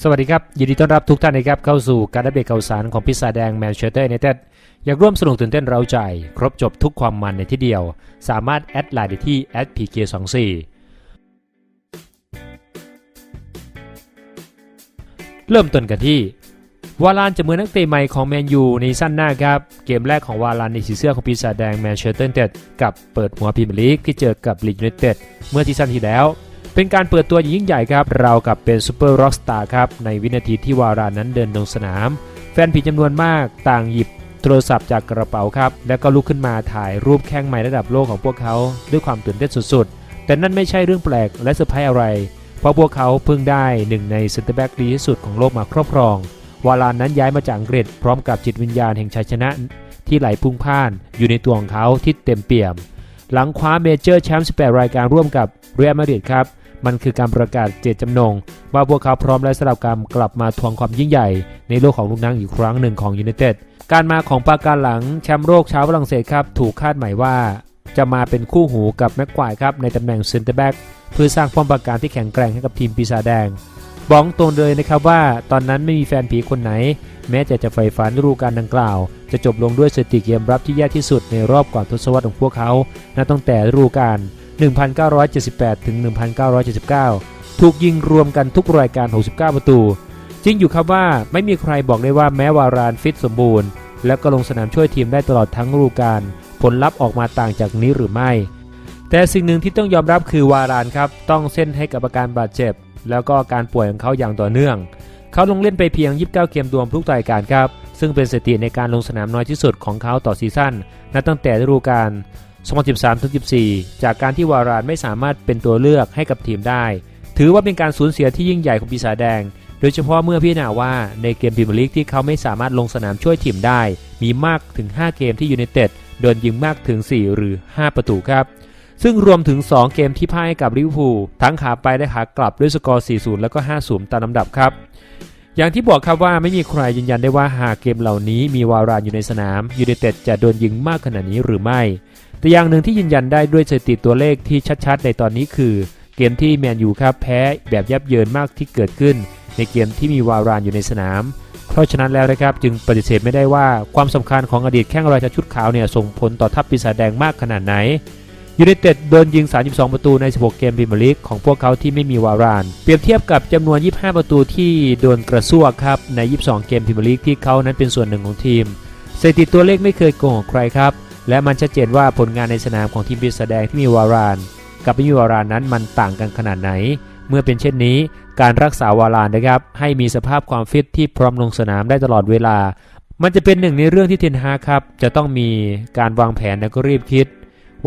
สวัสดีครับ ยินดีต้อนรับทุกท่านนะครับเข้าสู่การอัปเดตข่าวสารของพิซซ่าแดงแมนเชสเตอร์ยูไนเต็ดอยากร่วมสนุกตื่นเต้นเร้าใจ ครบจบทุกความมันในที่เดียว สามารถแอดไลน์ได้ที่ @pk24 เริ่มต้นกันที่ วาลานจะเหมือนนักเตะใหม่ของแมนยูในสั้นหน้าครับ เกมแรกของวาลานในสีเสื้อของปีศาจแดงแมนเชสเตอร์ยูไนเต็ดกับเปิดหัวพรีเมียร์ลีกที่เจอกับลีดยูไนเต็ดเมื่อที่สั้นที่แล้ว เป็นการเปิดตัวยิ่งใหญ่ครับเรากับเป็นซูเปอร์ร็อกสตาร์ครับในวินาทีที่วารานั้นเดินลงสนาม แฟนผีจำนวนมากต่างหยิบโทรศัพท์จากกระเป๋าครับ แล้วก็ลุกขึ้นมาถ่ายรูปแข้งใหม่ระดับโลกของพวกเขาด้วยความตื่นเต้นสุดๆ แต่นั่นไม่ใช่เรื่องแปลกและเซอร์ไพรส์อะไร เพราะพวกเขาเพิ่งได้หนึ่งในเซนเตอร์แบ็กดีที่สุดของโลกมาครอบครอง วารานนั้นย้ายมาจากอังกฤษพร้อมกับจิตวิญญาณแห่งชัยชนะ ที่ไหลพุ่งพ่าน อยู่ในตัวของเขาที่เต็มเปี่ยม หลังคว้าเมเจอร์แชมป์18รายการร่วมกับเรอัลมาดริดครับ มันคือการประกาศเจตจำนง ว่าพวกเขาพร้อมและสำหรับการกลับมาทวงความยิ่งใหญ่ ในโลกของลูกนังอีกครั้งหนึ่งของยูไนเต็ดการมาของปาการหลังแชมป์โลกชาวฝรั่งเศสครับถูกคาดหมายว่า จะมาเป็นคู่หูกับแม็กควายครับในตำแหน่งเซนเตอร์แบ็กเพื่อสร้างป้อมปราการที่แข็งแกร่งให้กับทีมปีศาจแดงบอกตรงเลยนะครับว่าตอนนั้นไม่มีแฟนผีคนไหน แม้จะจะใฝ่ฝันฤดูกาลดังกล่าว จะจบลงด้วยสถิติเกมรับที่แย่ที่สุดในรอบกว่าทศวรรษของพวกเขานับตั้งแต่ฤดูกาล 1978 ถึง 1979 ถูกยิงรวมกันทุกรายการ 69 ประตู จริงอยู่ครับว่าไม่มีใครบอกได้ว่าแม้วารานฟิตสมบูรณ์ แล้วก็ลงสนามช่วยทีมได้ตลอดทั้งฤดูกาลผลลัพธ์ออกมาต่างจากนี้หรือไม่ แต่สิ่งหนึ่งที่ต้องยอมรับคือวารานครับต้องเส้นให้กับอาการบาดเจ็บ แล้วก็การป่วยของเขาอย่างต่อเนื่อง เขาลงเล่นไปเพียง 29 เกมรวมทุกรายการครับซึ่งเป็นสถิติในการลงสนามน้อยที่สุดของเขาต่อซีซั่นนับตั้งแต่ฤดูกาล 2013-14 จากการที่วารานไม่สามารถเป็นตัวเลือกให้กับทีมได้ ถือว่าเป็นการสูญเสียที่ยิ่งใหญ่ของปีศาจแดง โดยเฉพาะเมื่อพิจารณาว่าในเกมพรีเมียร์ลีกที่เขาไม่สามารถลงสนามช่วยทีมได้ มีมากถึง 5 เกมที่ยูไนเต็ดโดนยิงมากถึง 4 หรือ 5 ประตูครับซึ่งรวมถึง 2 เกมที่พ่ายกับลิเวอร์พูลทั้งขาไปและขากลับด้วยสกอร์ 4-0 แล้วก็ 5-0 ตามลำดับครับ อย่างที่บอกครับว่าไม่มีใครยืนยันได้ว่าหากเกมเหล่านี้มีวารานอยู่ในสนามยูไนเต็ดจะโดนยิงมากขนาดนี้หรือไม่ แต่อย่างหนึ่งที่ยืนยันได้ด้วยสถิติตัวเลขที่ชัดๆ ในตอนนี้คือ เกมที่แมนยูครับแพ้แบบยับเยินมากที่เกิดขึ้น ในเกมที่มีวารานอยู่ในสนาม เพราะฉะนั้นแล้วนะครับจึงปฏิเสธไม่ได้ว่าความสำคัญของอดีตแข้งรายชุดขาวเนี่ยส่งผลต่อทัพปีศาจแดงมากขนาดไหนยูไนเต็ดโดนยิง 32 ประตูใน 16 เกมพรีเมียร์ลีกของพวกเขาที่ไม่มีวาราน เปรียบเทียบกับจำนวน 25 ประตูที่โดนกระซวกครับใน 22 เกมพรีเมียร์ลีกที่เขานั้นเป็นส่วนหนึ่งของทีมสถิติตัวเลขไม่เคยโกงของใครครับ และมันชัดเจนว่าผลงานในสนามของทีมปีศาจแดงที่มีวาราน กับไม่มีวารานนั้นมันต่างกันขนาดไหน เมื่อเป็นเช่นนี้ การรักษาวารานนะครับให้มีสภาพความฟิตที่พร้อมลงสนามได้ตลอดเวลา มันจะเป็นหนึ่งในเรื่องที่เทนฮาครับจะต้องมีการวางแผนและก็รีบคิด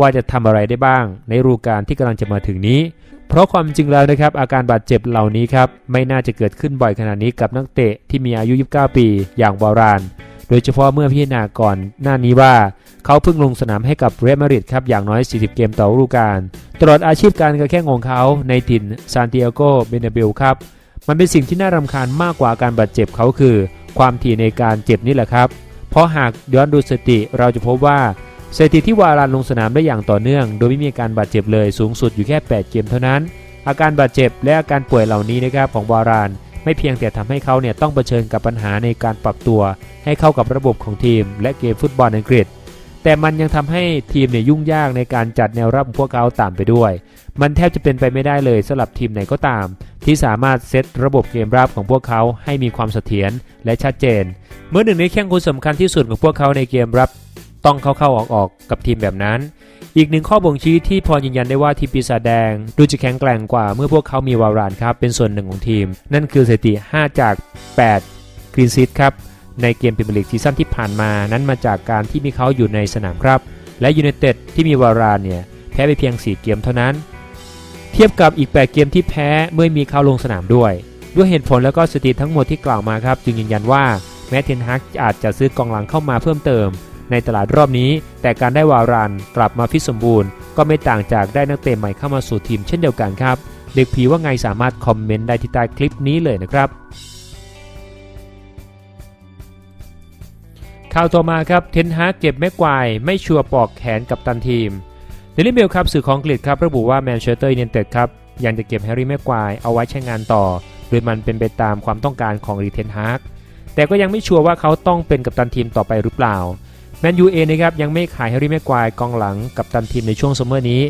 ว่าจะทำอะไรได้บ้าง ในฤดูกาลที่กำลังจะมาถึงนี้ เพราะความจริงแล้วนะครับอาการบาดเจ็บเหล่านี้ครับไม่น่าจะเกิดขึ้นบ่อยขนาดนี้กับนักเตะที่มีอายุ 29 ปี อย่างวารานโดยเฉพาะเมื่อพิจารณาก่อนหน้านี้ว่า เขาเพิ่งลงสนามให้กับเรอัลมาดริดครับอย่างน้อย 40 เกมต่อฤดูกาลตลอดอาชีพการกระแข่งของเขาในถิ่นซานติอาโกเบเนเบลครับมันเป็นสิ่งที่น่ารำคาญมากกว่าการบาดเจ็บเขาคือ ความถี่ในการเจ็บนี่แหละครับ เพราะหากย้อนดูสติเราจะพบว่าสถิติที่วารานลงสนามได้อย่างต่อเนื่อง โดยไม่มีการบาดเจ็บเลยสูงสุดอยู่แค่ 8 เกมเท่านั้น อาการบาดเจ็บและอาการป่วยเหล่านี้นะครับของวารานไม่เพียงแต่ทำให้เขาเนี่ยต้องเผชิญกับปัญหาในการปรับตัว ให้เข้ากับระบบของทีม และเกมฟุตบอลอังกฤษ แต่มันยังทำให้ทีมเนี่ยยุ่งยากในการจัดแนวรับพวกเขาตามไปด้วย มันแทบจะเป็นไปไม่ได้เลยสำหรับทีมไหนก็ตาม ที่สามารถเซตระบบเกมรับของพวกเขาให้มีความเสถียรและชัดเจน เมื่อหนึ่งในแข้งคนสำคัญที่สุดของพวกเขาในเกมรับ ต้องเข้าๆออกๆกับทีมแบบนั้น อีกหนึ่งข้อบ่งชี้ที่พอยืนยันได้ว่าทีมปีศาจแดง ดูจะแข็งแกร่งกว่าเมื่อพวกเขามีวารานครับเป็นส่วนหนึ่งของทีม นั่นคือสถิติ5จาก8กรีนซิตครับ ในเกมพรีเมียร์ลีกซีซั่นที่ผ่านมานั้นมาจากการที่มีเขาอยู่ในสนามครับ และยูไนเต็ดที่มีวารานเนี่ยแพ้ไปเพียง 4 เกมเท่านั้น เทียบกับอีก 8 เกมที่แพ้เมื่อมีเขาลงสนามด้วย ด้วยเหตุผลแล้วก็สถิติทั้งหมดที่กล่าวมาครับจึงยืนยันว่าแม้เทนฮักอาจจะซื้อกองหลังเข้ามาเพิ่มเติม ในตลาดรอบนี้ แต่การได้วารานกลับมาฟิตสมบูรณ์ ก็ไม่ต่างจากได้นักเตะใหม่เข้ามาสู่ทีมเช่นเดียวกันครับ เด็กผีว่าไงสามารถคอมเมนต์ได้ที่ใต้คลิปนี้เลยนะครับ ข่าวต่อมาครับเทนฮากเก็บแม็กควายไม่ชัวร์ปอกแขนกับตันทีมเดลิเมลครับสื่อของอังกฤษครับระบุว่าแมนเชสเตอร์ยูไนเต็ดครับยังจะเก็บแฮร์รี่แม็กควายเอาไว้ใช้งานต่อ โดยมันเป็นไปตามความต้องการของรีเทนฮากแต่ก็ยังไม่ชัวร์ว่าเขาต้องเป็นกัปตันทีมต่อไปหรือเปล่าแมนยูเองนะครับยังไม่ขายแฮร์รี่แม็กควายกองหลังกัปตันทีมในช่วงซัมเมอร์นี้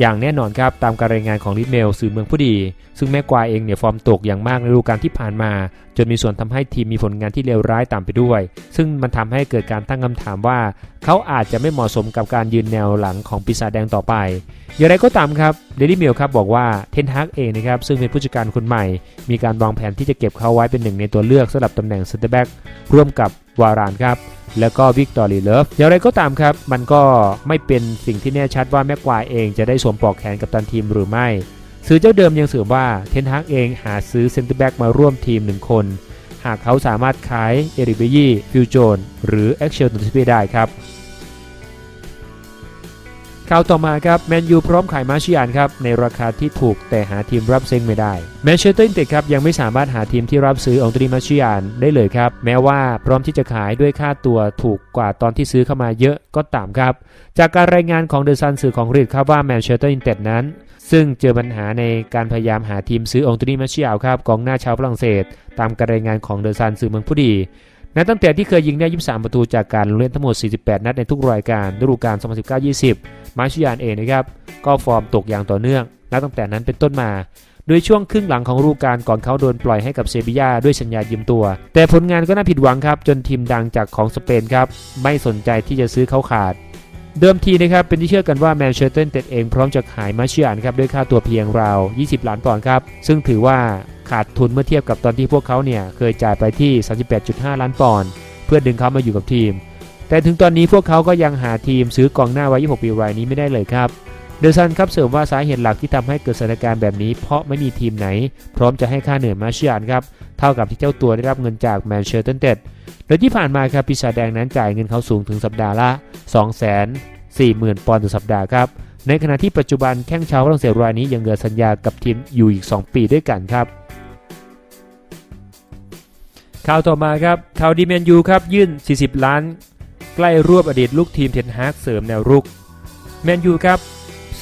อย่างแน่นอนครับตามการรายงานของลิเมลสื่อเมืองผู้ดี ซึ่งแม็กควายเองเนี่ยฟอร์มตกอย่างมากในฤดูกาลที่ผ่านมา จนมีส่วนทำให้ทีมมีผลงานที่เลวร้ายตามไปด้วย ซึ่งมันทำให้เกิดการตั้งคำถามว่า เขาอาจจะไม่เหมาะสมกับการยืนแนวหลังของปีศาจแดงต่อไป อย่างไรก็ตามครับเดลี่เมลครับบอกว่าเทนฮากเองนะครับซึ่งเป็นผู้จัดการคนใหม่ มีการวางแผนที่จะเก็บเขาไว้เป็นหนึ่งในตัวเลือกสำหรับตำแหน่งเซนเตอร์แบ็กร่วมกับวารานครับ แล้วก็วิกตอรีเลิฟอย่างไรก็ตามครับ มันก็ไม่เป็นสิ่งที่แน่ชัดว่าแม็กควายเองจะได้สวมปลอกแขนกับตันทีมหรือไม่ ซื้อเจ้าเดิมยังเสริมว่าเทนฮากเองหาซื้อเซนเตอร์แบ็กมาร่วมทีมหนึ่งคน หากเขาสามารถขายเอริเบยี่ฟิวโจนหรือเอ็กเชลตันทีได้ครับ ข่าวต่อมาครับแมนยูพร้อมขายมาชิยานครับในราคาที่ถูกแต่หาทีมรับซื้อไม่ได้แมนเชสเตอร์ยูไนเต็ดครับยังไม่สามารถหาทีมที่รับซื้อองตรีมาชิยานได้เลยครับ แม้ว่าพร้อมที่จะขายด้วยค่าตัวถูกกว่าตอนที่ซื้อเข้ามาเยอะก็ตามครับ จากการรายงานของเดอะซันสื่อของอังกรีดครับว่าแมนเชสเตอร์ยูไนเต็ดนั้น ซึ่งเจอปัญหาในการพยายามหาทีมซื้อองตรีมาชิยานครับกองหน้าชาวฝรั่งเศส ตามการรายงานของเดอะซันสื่อเมืองผู้ดีนับตั้งแต่ที่เคยยิงได้ 23 ประตูจากการลงเล่นทั้งหมด 48 นัดในทุกรายการฤดูกาล 2019-20 มาชิยานเองนะครับก็ฟอร์มตกอย่างต่อเนื่องนับตั้งแต่นั้นเป็นต้นมา โดยช่วงครึ่งหลังของฤดูกาลก่อนเขาโดนปล่อยให้กับเซบียาด้วยสัญญายืมตัว แต่ผลงานก็น่าผิดหวังครับ จนทีมดังจากของสเปนครับไม่สนใจที่จะซื้อเขาขาด เดิมทีนะครับเป็นที่เชื่อกันว่าแมนเชสเตอร์ยูไนเต็ดเองพร้อมจะขายมาชิยานครับด้วยค่าตัวเพียงราว 20 ล้านปอนด์ครับซึ่งถือว่าขาดทุนเมื่อเทียบกับตอนที่พวกเขาเนี่ยเคยจ่ายไปที่ 38.5 ล้านปอนด์เพื่อดึงเขามาอยู่กับทีม แต่ถึงตอนนี้พวกเขาก็ยังหาทีมซื้อกองหน้าวัย 26 ปีรายนี้ไม่ได้เลยครับ เดอซันครับเสริมว่าสาเหตุหลักที่ทำให้เกิดสถานการณ์แบบนี้ เพราะไม่มีทีมไหน พร้อมจะให้ค่าเหนื่อยมาเชียนครับเท่ากับที่เจ้าตัวได้รับเงินจากแมนเชสเตอร์ยูไนเต็ดโดยที่ผ่านมาครับปีศาจแดงนั้นจ่ายเงินเขาสูงถึงสัปดาห์ละ240,000 ปอนด์ต่อสัปดาห์ครับในขณะที่ปัจจุบันแข้งชาวฝรั่งเศสรายนี้ยังเหลือสัญญากับทีมอยู่อีก 2 ปีด้วยกันครับข่าวต่อมาครับข่าวดีแมนยูครับยื่น 40 ล้าน ใกล้รวบอดีตลูกทีมเทนฮากเสริมแนวรุกแมนยูครับ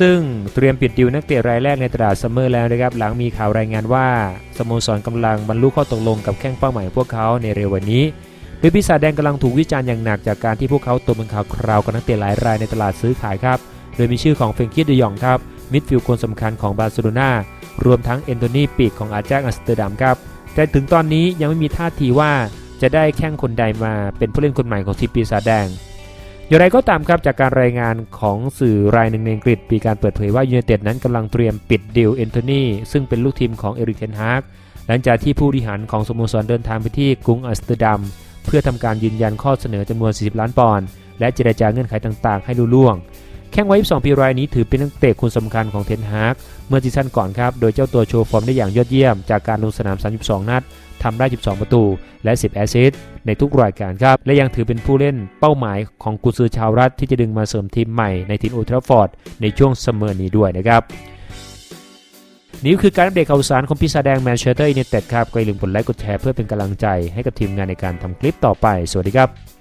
ซึ่งเตรียมปิดดิวนักเตะรายแรกในตลาดซัมเมอร์แล้วนะครับ หลังมีข่าวรายงานว่าสโมสรกำลังบรรลุข้อตกลงกับแข้งเป้าหมายพวกเขาในเร็ววันนี้โดยปีศาจแดงกำลังถูกวิจารณ์อย่างหนักจากการที่พวกเขาตกเป็นข่าวคราวกับนักเตะหลายรายในตลาดซื้อขายครับ โดยมีชื่อของเฟงกี้เดยองครับ มิดฟิลด์คนสำคัญของบาร์เซโลนารวมทั้งเอนโทนีปีกของอาแจ็คอัสเตอร์ดัมครับ แต่ถึงตอนนี้ยังไม่มีท่าทีว่า จะได้แข้งคนใดมาเป็นผู้เล่นคนใหม่ของทีมปีศาจแดง อย่างไรก็ตามครับจากการรายงานของสื่อรายหนึ่งในอังกฤษมีการเปิดเผยว่ายูไนเต็ดนั้นกำลังเตรียมปิดดิวเอนโทนีซึ่งเป็นลูกทีมของเอริกเทนฮากหลังจากที่ผู้บริหารของสโมสรเดินทางไปที่กรุงอัสเตอร์ดัมเพื่อทำการยืนยันข้อเสนอจำนวน 40 ล้านปอนด์และเจรจาเงื่อนไขต่างๆ ให้ลุล่วงแข้งวัย22ปีรายนี้ถือเป็นนักเตะคนสำคัญของเทนฮากเมื่อซีซั่นก่อนครับ โดยเจ้าตัวโชว์ฟอร์มได้อย่างยอดเยี่ยม จากการลงสนาม 32 นัด ทำได้ 12 ประตู และ 10 แอสซิสต์ในทุกรายการครับ และยังถือเป็นผู้เล่นเป้าหมายของกุซือชาวรัฐที่จะดึงมาเสริมทีมใหม่ในทีมโอลทราฟอร์ดในช่วงเสมอนี้ด้วยนะครับนี่คือการอัปเดตข่าวสารของปีศาแดงแมนเชสเตอร์ยูไนเต็ดครับก็อย่าลืมกดไลค์กดแชร์เพื่อเป็นกำลังใจให้กับทีมงานในการทำคลิปต่อไป สวัสดีครับ